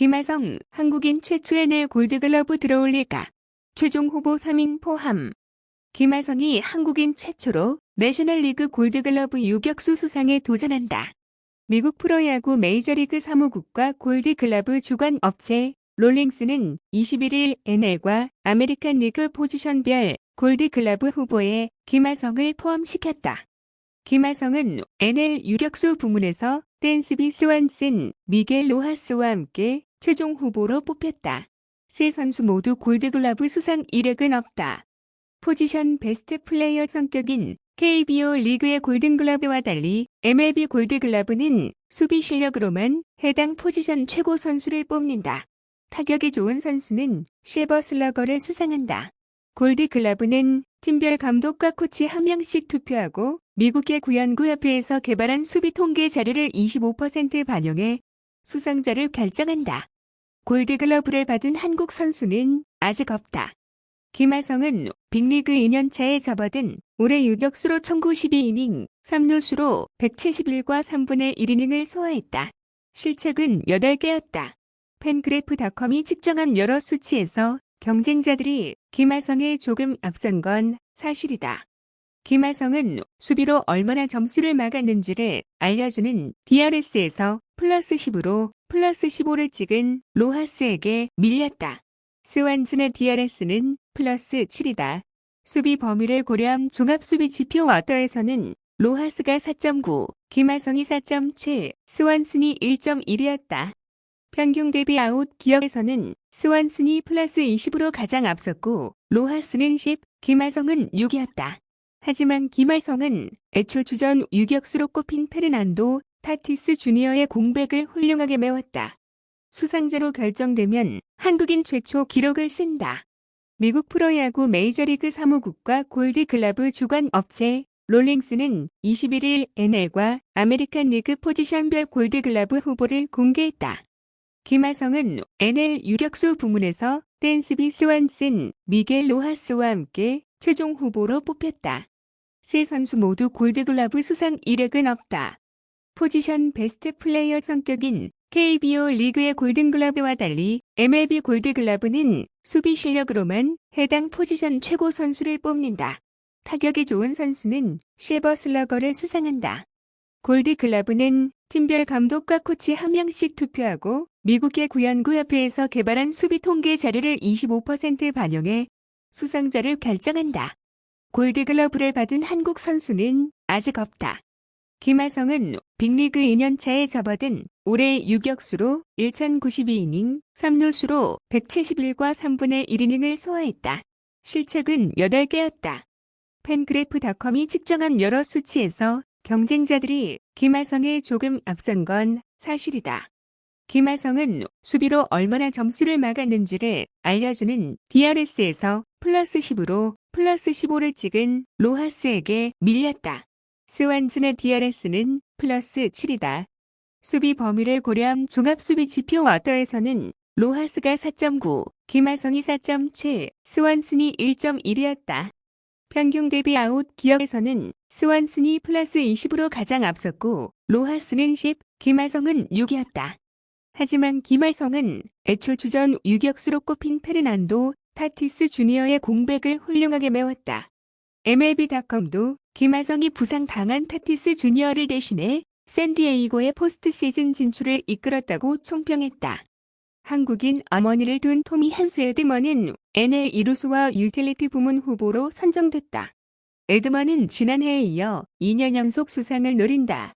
김하성, 한국인 최초 NL 골드글러브 들어올릴까? 최종 후보 3인 포함. 김하성이 한국인 최초로 내셔널리그 골드글러브 유격수 수상에 도전한다. 미국 프로야구 메이저리그 사무국과 골드글러브 주관 업체 롤링스는 21일 NL과 아메리칸 리그 포지션별 골드글러브 후보에 김하성을 포함시켰다. 김하성은 NL 유격수 부문에서 댄스비 스완슨, 미겔 로하스와 함께 최종 후보로 뽑혔다. 세 선수 모두 골드글러브 수상 이력은 없다. 포지션 베스트 플레이어 성격인 KBO 리그의 골든글러브와 달리 MLB 골드글러브는 수비 실력으로만 해당 포지션 최고 선수를 뽑는다. 타격이 좋은 선수는 실버 슬러거를 수상한다. 골드글러브는 팀별 감독과 코치 한 명씩 투표하고 미국의 구연구협회에서 개발한 수비 통계 자료를 25% 반영해 수상자를 결정한다. 골드글러브를 받은 한국 선수는 아직 없다. 김하성은 빅리그 2년차에 접어든 올해 유격수로 1912이닝, 3루수로 171과 3분의 1이닝을 소화했다. 실책은 8개였다. 팬그래프닷컴이 측정한 여러 수치에서 경쟁자들이 김하성에 조금 앞선 건 사실이다. 김하성은 수비로 얼마나 점수를 막았는지를 알려주는 DRS에서 플러스 10으로 플러스 15를 찍은 로하스에게 밀렸다. 스완슨의 DRS는 플러스 7이다. 수비 범위를 고려한 종합수비 지표 어떠에서는 로하스가 4.9, 김하성이 4.7, 스완슨이 1.1이었다. 평균 대비 아웃 기억에서는 스완슨이 플러스 20으로 가장 앞섰고 로하스는 10, 김하성은 6이었다. 하지만 김하성은 애초 주전 유격수로 꼽힌 페르난도 타티스 주니어의 공백을 훌륭하게 메웠다. 수상자로 결정되면 한국인 최초 기록을 쓴다. 미국 프로야구 메이저리그 사무국과 골드글러브 주관 업체 롤링스는 21일 NL과 아메리칸 리그 포지션별 골드글러브 후보를 공개했다. 김하성은 NL 유격수 부문에서 댄스비 스완슨, 미겔 로하스와 함께 최종 후보로 뽑혔다. 세 선수 모두 골드글러브 수상 이력은 없다. 포지션 베스트 플레이어 성격인 KBO 리그의 골든글러브와 달리 MLB 골드글러브는 수비 실력으로만 해당 포지션 최고 선수를 뽑는다. 타격이 좋은 선수는 실버 슬러거를 수상한다. 골드글러브는 팀별 감독과 코치 한 명씩 투표하고 미국의 구연구협회에서 개발한 수비 통계 자료를 25% 반영해 수상자를 결정한다. 골드글러브를 받은 한국 선수는 아직 없다. 김하성은 빅리그 2년차에 접어든 올해 유격수로 1092이닝, 3루수로 171과 3분의 1이닝을 소화했다. 실책은 8개였다. 팬그래프닷컴이 측정한 여러 수치에서 경쟁자들이 김하성에 조금 앞선 건 사실이다. 김하성은 수비로 얼마나 점수를 막았는지를 알려주는 DRS에서 플러스 10으로 플러스 15를 찍은 로하스에게 밀렸다. 스완슨의 DRS는 플러스 7이다. 수비 범위를 고려한 종합수비 지표 어떠에서는 로하스가 4.9, 김하성이 4.7, 스완슨이 1.1이었다. 평균 대비 아웃 기억에서는 스완슨이 플러스 20으로 가장 앞섰고 로하스는 10, 김하성은 6이었다. 하지만 김하성은 애초 주전 유격수로 꼽힌 페르난도 타티스 주니어의 공백을 훌륭하게 메웠다. MLB.com도 김하성이 부상 당한 타티스 주니어를 대신해 샌디에이고의 포스트 시즌 진출을 이끌었다고 총평했다. 한국인 어머니를 둔 토미 한수 에드먼은 NL 이루수와 유틸리티 부문 후보로 선정됐다. 에드먼은 지난해에 이어 2년 연속 수상을 노린다.